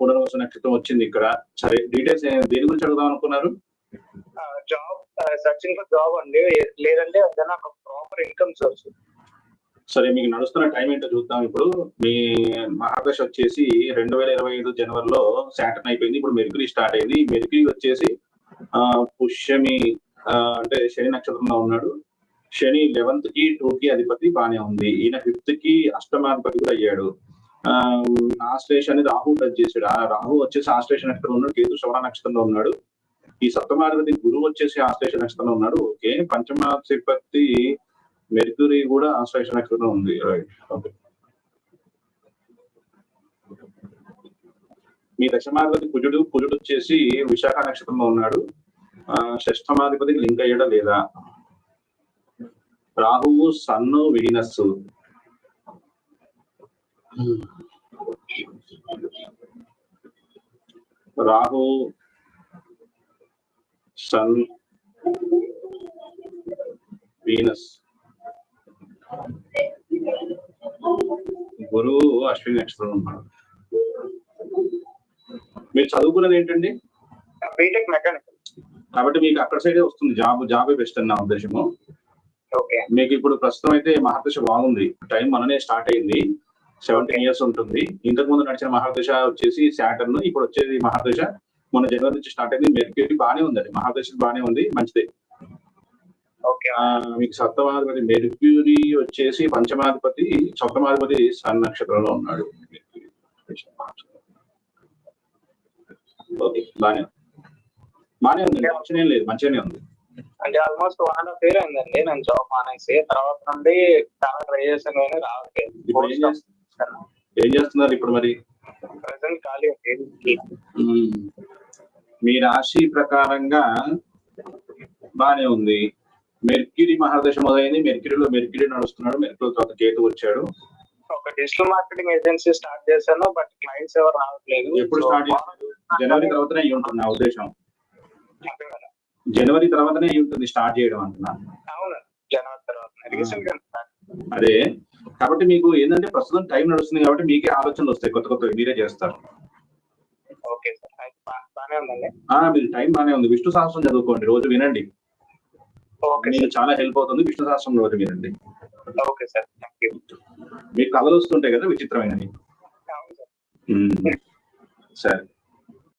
పునర్వస నక్షత్రం వచ్చింది ఇక్కడ. సరే డీటెయిల్స్ దేని గురించి అడుగుదాం అనుకున్నారు? జాబ్ సర్చింగ్ ఫర్ జాబ్ అండి. లేదంటే ఏదైనా ఒక ప్రాపర్ ఇన్కమ్ సోర్స్ సరే మీకు నడుస్తున్న టైం ఏంటో చూద్దాం. ఇప్పుడు మీ మహాదశ వచ్చేసి రెండు వేల ఇరవై ఐదు జనవరిలో సాటర్న్ అయిపోయింది. ఇప్పుడు మెరుకురి స్టార్ట్ అయింది. మెరుకురి వచ్చేసి ఆ పుష్యమి అంటే శని నక్షత్రంలో ఉన్నాడు. శని లెవెన్త్కి టూ కి అధిపతి బానే ఉంది. ఈయన ఫిఫ్త్కి అష్టమాధిపతి కూడా అయ్యాడు. ఆ ఆశ్లేష అనేది రాహు టచ్ చేశాడు. ఆ రాహు వచ్చేసి ఆశ్లేష నక్షత్రం ఉన్నాడు? కేతు శ్రవణ నక్షత్రంలో ఉన్నాడు. ఈ సప్తమాధిపతి గురువు వచ్చేసి ఆశ్లేష నక్షత్రంలో ఉన్నాడు. ఓకే. పంచమాధిపతి మెర్క్యూరీ కూడా ఆశ్లేష నక్షత్రం ఉంది. రైట్ ఓకే మీ దశమాధిపతి కుజుడు కుజుడు వచ్చేసి విశాఖ నక్షత్రంలో ఉన్నాడు. ఆ షష్టమాధిపతి లింక్ అయ్యడా లేదా? రాహువు sun venus. Rahu sun venus. గురువు అశ్విని నక్షత్రం ఉన్నాడు మీరు చదువుకున్నది ఏంటండి? బీటెక్ మెకానికల్ కాబట్టి మీకు అక్కడ సైడే వస్తుంది. జాబ్ జాబే బెస్ట్ అన్న ఉద్దేశము. ఓకే. మీకు ఇప్పుడు ప్రస్తుతం అయితే మహాదశ బాగుంది. టైం మననే స్టార్ట్ అయింది. సెవెంటీన్ ఇయర్స్ ఉంటుంది. ఇంతకు ముందు నడిచిన మహాదశ వచ్చేసి శాటర్న్ ఇప్పుడు వచ్చేది మహాదశ. మన జనవరి నుంచి స్టార్ట్ అయింది. మెర్క్యూరీ బాగానే ఉందండి. మహాదశ బాగానే ఉంది. మంచిదే. మీకు సప్తమాధిపతి మెర్క్యూరీ వచ్చేసి పంచమాధిపతి సప్తమాధిపతి సన్ నక్షత్రంలో ఉన్నాడు. ఓకే బాగానే ఉంది. బాగానే ఉంది ఏం లేదు. మంచిగానే ఉంది. అంటే almost one and half year అయిందండి. నేను జాబ్ మానేసి తర్వాత నుండి చాలా ట్రై చేశాను కానీ రావట్లేదు. ఏం చేస్తున్నారు ఇప్పుడు మరి. మీ రాశి ప్రకారంగా బానే ఉంది. మెర్క్యూరీ మహాదశ మొదలైంది. మెర్క్యూరీలో మెర్క్యూరీ నడుస్తున్నాడు. మెర్క్యూరీ తర్వాత కేతు వచ్చాడు. ఒక డిజిటల్ మార్కెటింగ్ ఏజెన్సీ స్టార్ట్ చేశాను బట్ క్లయింట్స్ ఎవరు రావట్లేదు. ఎప్పుడు స్టార్ట్ చేశారు? జనవరి తర్వాతనే అయి ఉంటుంది నా ఉద్దేశం. జనవరి తర్వాతనే అయి ఉంటుంది స్టార్ట్ చేయడం అంటున్నా. అవును. జనవరి తర్వాత. అదే. కాబట్టి మీకు ఏంటంటే ప్రస్తుతం టైం నడుస్తుంది కాబట్టి మీకే ఆలోచనలు వస్తాయి కొత్త కొత్త మీరే చేస్తారు. మీరు టైం బానే ఉంది. విష్ణు సహస్రం చదువుకోండి రోజు వినండి. ఓకే మీకు చాలా హెల్ప్ అవుతుంది విష్ణు సహస్రం రోజు వినండి. మీకు కథలు వస్తుంటాయి కదా విచిత్రమైనవి. మ్మ్. సరే.